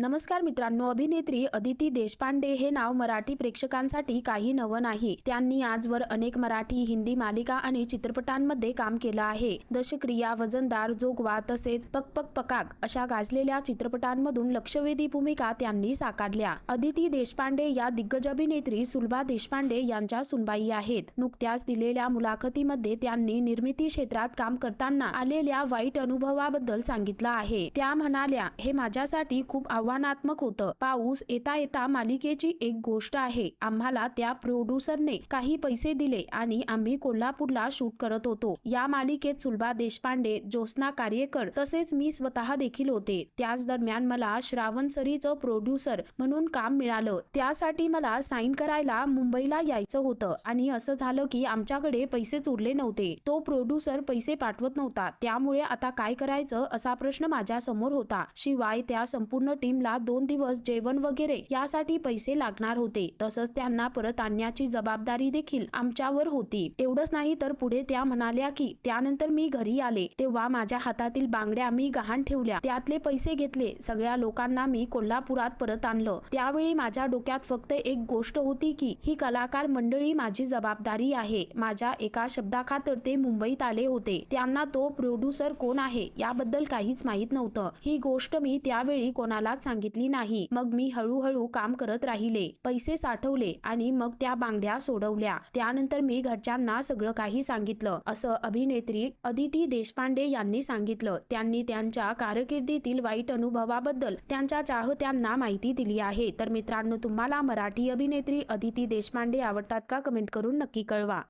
नमस्कार मित्रांनो अभिनेत्री अदिती देशपांडे हे नाव मराठी प्रेक्षकांसाठी काही नवं नाही. त्यांनी आजवर अनेक मराठी हिंदी मालिका आणि चित्रपटांमध्ये काम केलं आहे. दशक्रिया वजनदार जोगवा तसेच पक पक पकाक अशा गाजलेल्या चित्रपटांमधून लक्षवेधी भूमिका त्यांनी साकारल्या. अदिती देशपांडे या दिग्गज अभिनेत्री सुलभा देशपांडे यांच्या सुनबाई आहेत. नुकत्याच दिलेल्या मुलाखतीमध्ये त्यांनी निर्मिती क्षेत्रात काम करताना आलेल्या वाईट अनुभवाबद्दल सांगितलं आहे. त्या म्हणाल्या हे माझ्यासाठी खूप आव्हानात्मक होतं. पाऊस येता येता मालिकेची एक गोष्ट आहे. आम्हाला त्या प्रोड्युसरने काही पैसे दिले आणि आम्ही कोल्हापूरला शूट करत होतो. या मालिकेत सुलभा देशपांडे ज्योत्स्ना कार्यकर तसेच मी स्वतः देखील होते. त्याच दरम्यान मला श्रावण सरीचं प्रोड्युसर म्हणून काम मिळालं. त्यासाठी मला साईन करायला मुंबईला यायचं होतं आणि असं झालं की आमच्याकडे पैसेच उरले नव्हते. तो प्रोड्युसर पैसे पाठवत नव्हता. त्यामुळे आता काय करायचं असा प्रश्न माझ्यासमोर होता. शिवाय त्या संपूर्ण टीम टीमला दोन दिवस जेवण वगैरे यासाठी पैसे लागणार होते. तसंच त्यांना परत आणण्याची जबाबदारी देखील आमच्यावर होती. एवढंच नाही तर पुढे त्या म्हणाल्या की त्यानंतर मी घरी आले. तेव्हा माझ्या हातातील बांगड्या मी गहाण ठेवल्या. त्यातले पैसे घेतले. सगळ्या लोकांना मी कोल्हापुरात परत आणलं. त्यावेळी माझ्या डोक्यात फक्त एक गोष्ट होती की ही कलाकार मंडळी माझी जबाबदारी आहे. माझ्या एका शब्दाखातर ते मुंबईत आले होते. त्यांना तो प्रोड्युसर कोण आहे याबद्दल काहीच माहीत नव्हतं. ही गोष्ट मी त्यावेळी कोणालाच सांगितली नाही. मग मी हळूहळू काम करत राहिले. पैसे साठवले आणि मग त्या बांगड्या सोडवल्या. त्यानंतर मी घरच्यांना सगळं काही सांगितलं. असं अभिनेत्री अदिती देशपांडे यांनी सांगितलं. त्यांनी त्यांच्या कारकिर्दीतील वाईट अनुभवाबद्दल त्यांच्या चाहत्यांना माहिती दिली आहे. तर मित्रांनो तुम्हाला मराठी अभिनेत्री अदिती देशपांडे आवडतात का? कमेंट करून नक्की कळवा.